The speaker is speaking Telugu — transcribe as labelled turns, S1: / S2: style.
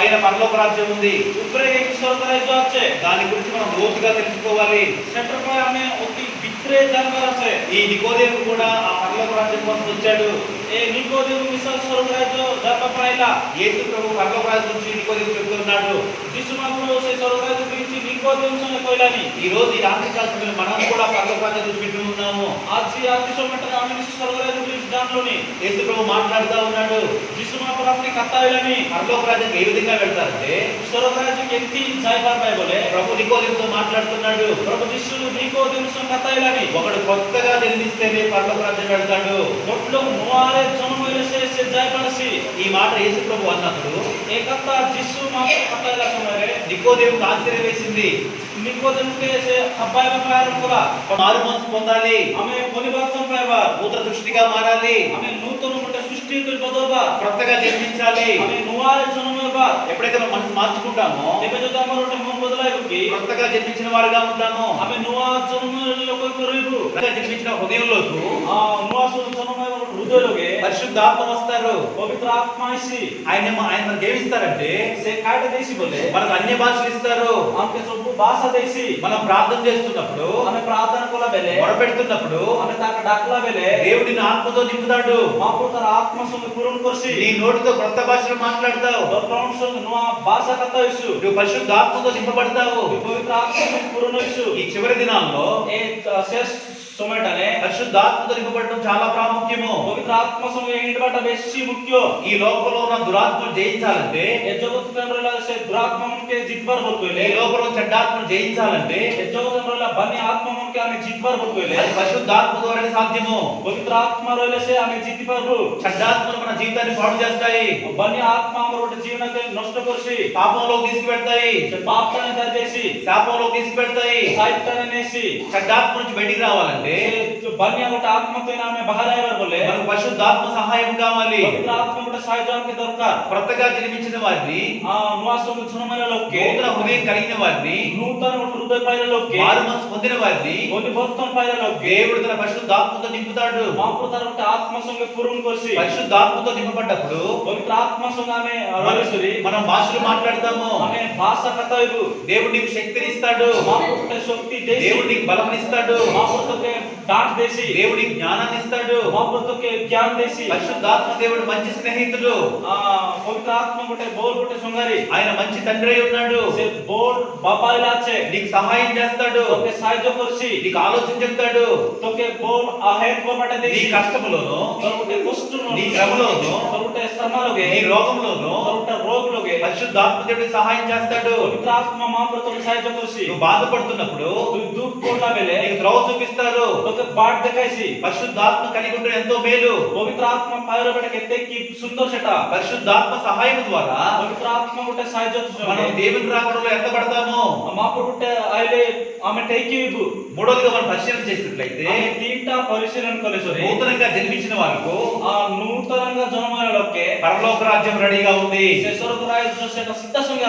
S1: పైన పరలోక రాజ్యం ఉంది దాని గురించి మనం లోతుగా తెలుసుకోవాలి.
S2: సెంటర్ పై ఆమె
S1: ఈ నికోదేవుడు కూడా ఆ పర్లోక రాజ్యం కోసం వచ్చాడు.
S2: ఏ నికోదేవు విశాల్ స్వరూపరాజు గర్భపాయల
S1: యేసు ప్రభు పర్లోక రాజు నుంచి నికోదేవుడు చెబుతున్నాడు
S2: శిశుమాత్రుడు స్వరూపరాజు గురించి నికోదేవు కోయలని.
S1: ఈ రోజు ఈ రాత్రి కాలంలో మనం కూడా పర్లోక రాజ్యం గురించి వింటున్నాము
S2: ఆచి ఆత్మీయమైన ఆమె స్వరూపరాజు గురించి దాంట్లోని
S1: యేసు ప్రభు మాట్లాడుతూ ఉన్నాడు.
S2: శిశుమాత్రుడు కర్తవ్యులని
S1: పర్లోక రాజ్యం ఏ విధంగా వెళ్తారంటే
S2: స్వరూపరాజ్యం ఎంత సాయిబాబా బోలే
S1: ఇంకొకరితో మాట్లాడుతున్నాడు.
S2: ప్రభు శిష్యులు నీకో
S1: ఒకడు కొత్తగా నిర్మిస్తేనే పర్లోక రాజ్యం వెళ్తాడు
S2: మొట్లో మోవాలే చనుమలు చేసే జయపరిసి.
S1: ఈ మాట యేసు ప్రభు అన్నప్పుడు
S2: ఏ కథ శిష్యు మాట కథలా సోమరే
S1: నికోదేవుకు ఆశ్చర్యం వేసింది.
S2: నికోదేవుకే అబ్బాయి ప్రయాణం కూడా.
S1: మారు మనసు పొందాలి.
S2: ఆమె పొలిభాసం ప్రయవ
S1: దృష్టిగా మారాలి.
S2: ఆమె నూతన సృష్టి కొత్తగా
S1: జన్మించాలి.
S2: ఆమె నువ్వు
S1: ఎప్పుడైతే మనం మనసు మార్చుకుంటామో కొత్తగా జన్మించిన వారుగా ఉంటామో
S2: ఆమె నువ్వు
S1: జన్మించిన హృదయంలో
S2: నువ్వు
S1: పరిశుద్ధాత్మ వస్తారు
S2: పవిత్ర ఆత్మ ఇసి
S1: ఆయన ఆయన మనకి ఏమి
S2: కాట దేశి బోలే.
S1: మనకు అన్య భాషలు ఇస్తారు.
S2: అంకే సొప్పు భాష దేశి.
S1: మనం ప్రార్థన చేస్తున్నప్పుడు
S2: మన ప్రార్థన కుల బెలే.
S1: మొరపెడుతున్నప్పుడు
S2: మన దాక డాక్లా బెలే.
S1: దేవుడి ఆత్మతో నింపుతాడు.
S2: మాకు తన ఆత్మ సొమ్ము పూర్వం కొరిసి
S1: నీ నోటితో కొత్త భాషలు మాట్లాడతావు.
S2: ప్రౌన్సం నువ్వు ఆ భాష కత్తవిసు
S1: నువ్వు పరిశుద్ధ ఆత్మతో నింపబడతావు.
S2: పవిత్ర ఆత్మ పూర్ణ
S1: ఈ చివరి దినాల్లో
S2: ఏ శేష్ సొమేటనే
S1: పరిశుద్ధాత్మతో నింపబడడం చాలా ప్రాముఖ్యము.
S2: పవిత్ర ఆత్మ ಎಂಡ್ಬಟ ಬೆಸ್ಸಿ ಮುಖ್ಯ
S1: ಈ ಲೋಕಲ ಉನ್ನ ದುರಾತ್ಮ ಜయించాలంటే
S2: యజ్ఞోత్సవంలో దురాత్మ ఉంటే జిద్వర్ పడుకోలే
S1: లోపల చెడ్డాత్మ జయించాలంటే
S2: యజ్ఞోత్సవంలో బని ఆత్మ ఉంటే ఆమె జిద్వర్ పడుకోలే
S1: అది పరిశుద్ధాత్మ ద్వారానే సాధ్యము.
S2: పవిత్ర ఆత్మ రోలేసే ఆమె జిద్వరు
S1: చెడ్డాత్మలు మన జీవితాన్ని పాడు చేస్తాయి.
S2: బని ఆత్మ అమరుడు జీవనాన్ని నష్టపరిచి
S1: పాపంలో తీసుకుపెడతాయి
S2: పాపాన్ని దరిచేసి
S1: శాపంలో తీసుకుపెడతాయి
S2: సాయిత్యాన్ని నేసి
S1: చెడ్డాత్మ నుంచి బయటికి రావాలంటే
S2: బని ఒకటి ఆత్మతో ఆమె బహారాయ పడుకోలే
S1: మనకు పరిశుద్ధాత్మ సహాయంగా మళ్ళీ
S2: పవిత్ర ఆత్మ కూడా సహజానికి దొరకాలి.
S1: క్రొత్తగా జన్మించిన వారిని
S2: ఆ నూతన క్షణమైనలోకి నూతన హృదయం
S1: కలిగిన వారిని
S2: నూతన హృదయ పైనలోకి మారు
S1: మనసు పొందిన వారిని
S2: కొన్ని భక్తుల పైనలోకి
S1: దేవుడు తన పరిశుద్ధాత్మతో నింపుతాడు.
S2: మాకు తన ఆత్మ సంగ పూర్వం కోసి
S1: పరిశుద్ధాత్మతో నింపబడ్డప్పుడు
S2: పవిత్ర ఆత్మ సంగానే వరుసరి
S1: మనం భాషలు మాట్లాడతాము.
S2: అనే భాష కథ
S1: దేవుడు నీకు శక్తిని ఇస్తాడు
S2: మా శక్తి దేవుడు నీకు
S1: బలమనిస్తాడు.
S2: మా డాట్ వేసి
S1: దేవుడి జ్ఞానాన్ని ఇస్తాడు
S2: మోపుతోకే జ్ఞానం దేసి
S1: పరిశుద్ధాత్మ దేవుడు మంచి స్నేహితుడు.
S2: ఆ పవిత్రాత్మ కొట్టే బోల్ కొట్టే సుంగరి
S1: ఆయన మంచి తండ్రి ఉన్నాడు.
S2: బోల్ బాబాయ్ లాచే
S1: నీకు సహాయం చేస్తాడు.
S2: ఒకే సాయం కొరిసి
S1: నీకు ఆలోచన చెప్తాడు.
S2: తొకే బోల్ అహేత్వపడది నీ
S1: కష్టములోను
S2: తొకే కష్టములోను నీ శ్రమలోను శ్రమలో నీ
S1: రోగంలోను
S2: రోగులకు
S1: పరిశుద్ధాత్మ దేవుడు సహాయం చేస్తాడు.
S2: ఆత్మ మాత్రతో సహాయం చేసి
S1: నువ్వు బాధపడుతున్నప్పుడు
S2: నువ్వు దూపుకోట్ల మేలే
S1: నీకు త్రోవ చూపిస్తారు.
S2: ఒక బాట దేకాసి
S1: పరిశుద్ధాత్మ కలిగి ఉంటే ఎంతో మేలు.
S2: పవిత్రాత్మ పైరబడక కి సంతోషట
S1: పరిశుద్ధాత్మ సహాయం ద్వారా
S2: పవిత్రాత్మ ఉంటే సహాయం చేస్తుంది మనం
S1: దేవుని రాకడలో ఎంత పడతాము
S2: మాపుడు ఉంటే ఆయలే ఆమె టైకి
S1: మూడోదిగా మనం పరిశీలన చేసినట్లయితే
S2: తీంటా పరిశీలన కలిసి
S1: నూతనంగా జన్మించిన వారికి
S2: ఆ నూతనంగా జన్మ
S1: పరలోక రాజ్యం రెడీగా ఉంది.
S2: సిద్ధ సంగా